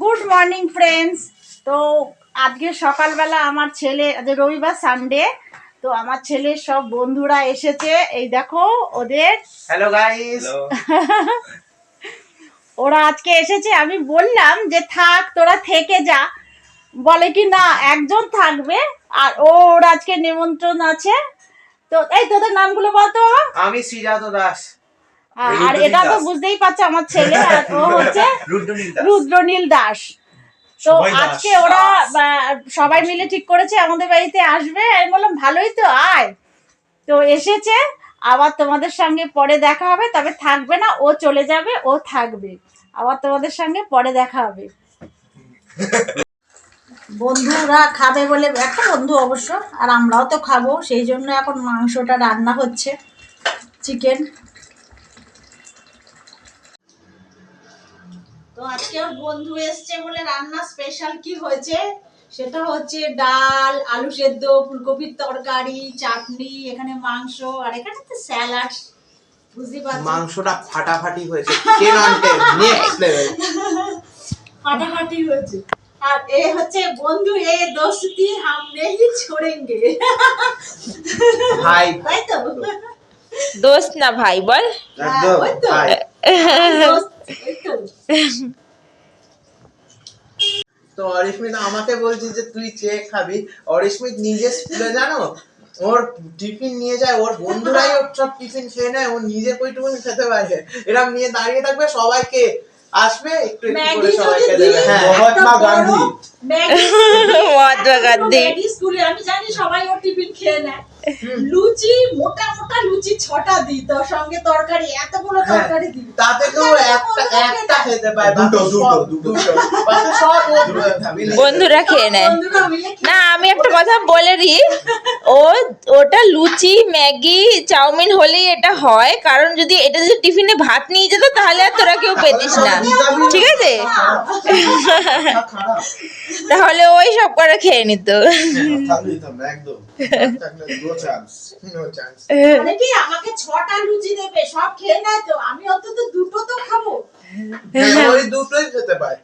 Good morning friends তো আজকে সকালবেলা আমার ছেলে আজ রবিবার সানডে তো আমার ছেলের সব বন্ধুরা এসেছে। এই দেখো ওদের হ্যালো গাইস ওরা আজকে এসেছে। আমি বললাম যে থাক তোরা থেকে যা। বলে কি না একজন থাকবে আর ওর আজকে নিমন্ত্রণ আছে। তো এই তোদের নামগুলো বলতো? আমি শ্রীজাত দাস। আর- এটা তো বুঝতেই পারছে আমার ছেলে আর ও হচ্ছে রুদ্রনীল দাস। তো আজকে ওরা সবাই মিলে ঠিক করেছে আমাদের বাড়িতে আসবে। আমি বললাম ভালোই তো আয়। তো এসেছে আবার তোমাদের সঙ্গে পরে দেখা হবে। তবে থাকবে না ও চলে যাবে ও থাকবে। আবার তোমাদের সঙ্গে পরে দেখা হবে। বন্ধুরা খাবে বলে একটা বন্ধু অবশ্য। আর আমরাও তো খাব সেই জন্য এখন মাংসটা রান্না হচ্ছে। চিকেন। তো আজকে ওর বন্ধু এসছে বলে রান্না স্পেশাল কি হয়েছে? সেটা হচ্ছে ডাল আলু সেদ্ধ ফুলকপির তরকারি চাটনি এখানে মাংস আর এখানে তো স্যালাড। বুঝতেই পারছি? মাংসটা ফাটাফাটি হয়েছে। চিকেন অনটেন নেক্সট লেভেল ফাটাফাটি হয়েছে। আর এ হচ্ছে বন্ধু এ দোস্তি হাম নেই ছোড়েঙ্গে। ভাই। তাই তো? দোস্ত না ভাই বল। তো। দোস্ত, তো। অরিশমিত, আমাকে বলছি যে তুই চেয়ে খাবি অরিস্মিত নিজে স্কুলে জানো, ওর টিফিন নিয়ে যায়, ওর বন্ধুরাই ওর সব টিফিন খেয়ে নেয়, ও নিজে কইটুকুনি খেতে পারে এরম নিয়ে দাঁড়িয়ে থাকবে সবাইকে আসবে একটু একটু করে সবাইকে দেবে। হ্যাঁ মহাত্মা গান্ধী। মহাত্মা গান্ধী। ম্যাগি স্কুলে আমি জানি সবাই ওর টিফিন খেয়ে নেয়। লুচি মোটা মোটা লুচি ছটা দিই তোর সঙ্গে তরকারি এতগুলো হ্যাঁ। তরকারি দিই তাতে তো একটা একটা খেতে পায় দুটো, দুটো, দুটো। সব বন্ধুরা খেয়ে নেয়। না আমি একটা কথা বলে দিই। ও ওটা লুচি ম্যাগি চাউমিন হলেই এটা হয়। কারণ যদি এটা যদি টিফিনে ভাত নিয়ে যেত তাহলে কেউ পেতিস না। ঠিক আছে? তাহলে ওই সব করে খেয়ে নিত. মানে আমাকে ছটা লুচি দেবে সব খেয়ে নেয় তো। আমি অন্তত দুটো তো খাব। ওই দুটোই খেতে পায়।